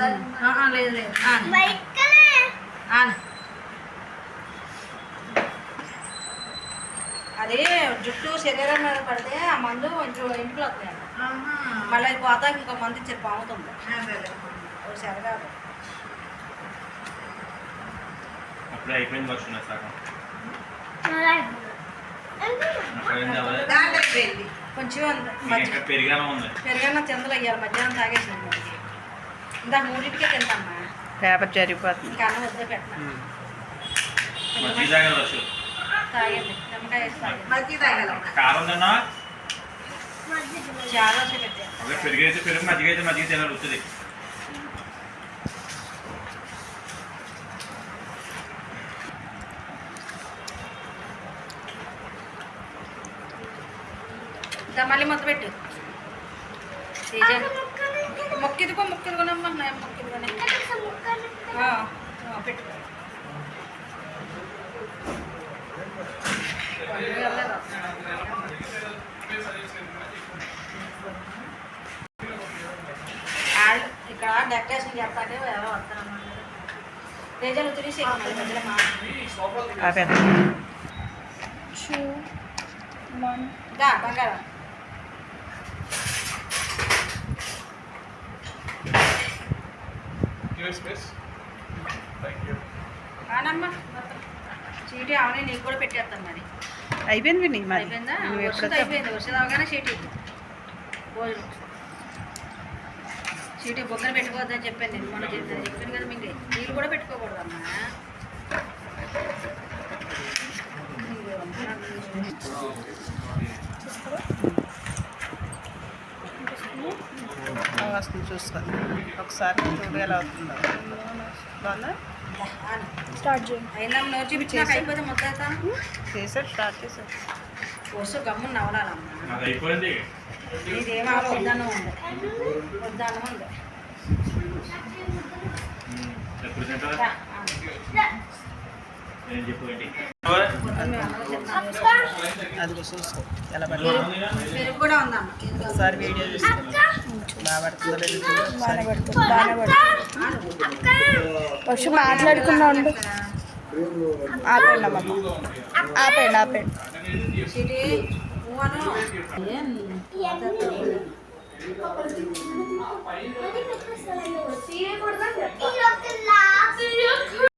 ఆ, లేదు లేదు. White colour. అది జుట్టు శరీరం మీద పడితే ఆ మందు కొంచెం ఇంట్లో వస్తాయి మళ్ళీ అది పోతాక ఇంకో మందు ఇచ్చారు పాముతుంది అప్పుడే అయిపోయింది సగం దాంట్లో అయిపోయింది కొంచెం పెరిగానే ఉంది పెరుగన్న తిందలు అయ్యారు మధ్యాహ్నం తాగేసింది ఇందాక మూడింటికే తింటామ్మా. పేపర్ జరిగిపోతుంది ఇంకా అన్నం వద్ద పెట్టినా మజ్జిగ తాగాలి వర్షం తాగండి. నిమ్మకాయ వేసి తాగండి మజ్జిగ తాగాలమ్మా కారం తిన్నా? చాలా వచ్చి పెట్టాను అదే పెరుగు అయితే పెరుగు మజ్జిగ అయితే మజ్జిగ తినాలి వస్తుంది ఇంకా మళ్ళీ మొత్తం పెట్టు. తేజ మొక్కిదికో మొక్కిదికోనమ్మా మొక్కిదికోనే పెట్టు ఆడ- ఇక్కడ డెకరేషన్ చేస్తాకే ఎవరో వస్తారన్నమాట తేజలు తిరిగి మళ్ళీ మధ్యలో మా బంగారం రానమ్మా చీటీ అవన్నీ నీకు కూడా పెట్టేస్తాను మరి. అయిపోయింది విని మరి. అయిపోయిందా? నువ్వు వర్షం ఎప్పుడు అయిపోయింది వర్షం అవగానే చీటీ. భోజనం. చీటీ బొగ్గన పెట్టుకోవద్దని చెప్పాను నేను. మొన్న చెప్పాను చెప్పాను కదా మీకు నీళ్ళు కూడా పెట్టుకోకూడదమ్మా. వస్తుంది. చూసుకోండి ఒకసారి చూడు ఎలా అవుతుందో. బాగుందా? స్టార్ట్ చేయండి చేసారు చేసారు వస్తూ నవలాలమ్మా ఇదేమో వద్దనం ఉంది వద్దనం ఉంది. అది చూసుకో ఎలా పడుతుంది. ఒకసారి వీడియో చూసుకోండి బాగానే పడుతుంది లేదో చూడు ఒకసారి. వర్షం మాట్లాడుకున్నా ఉండు ఆపండి అమ్మమ్మ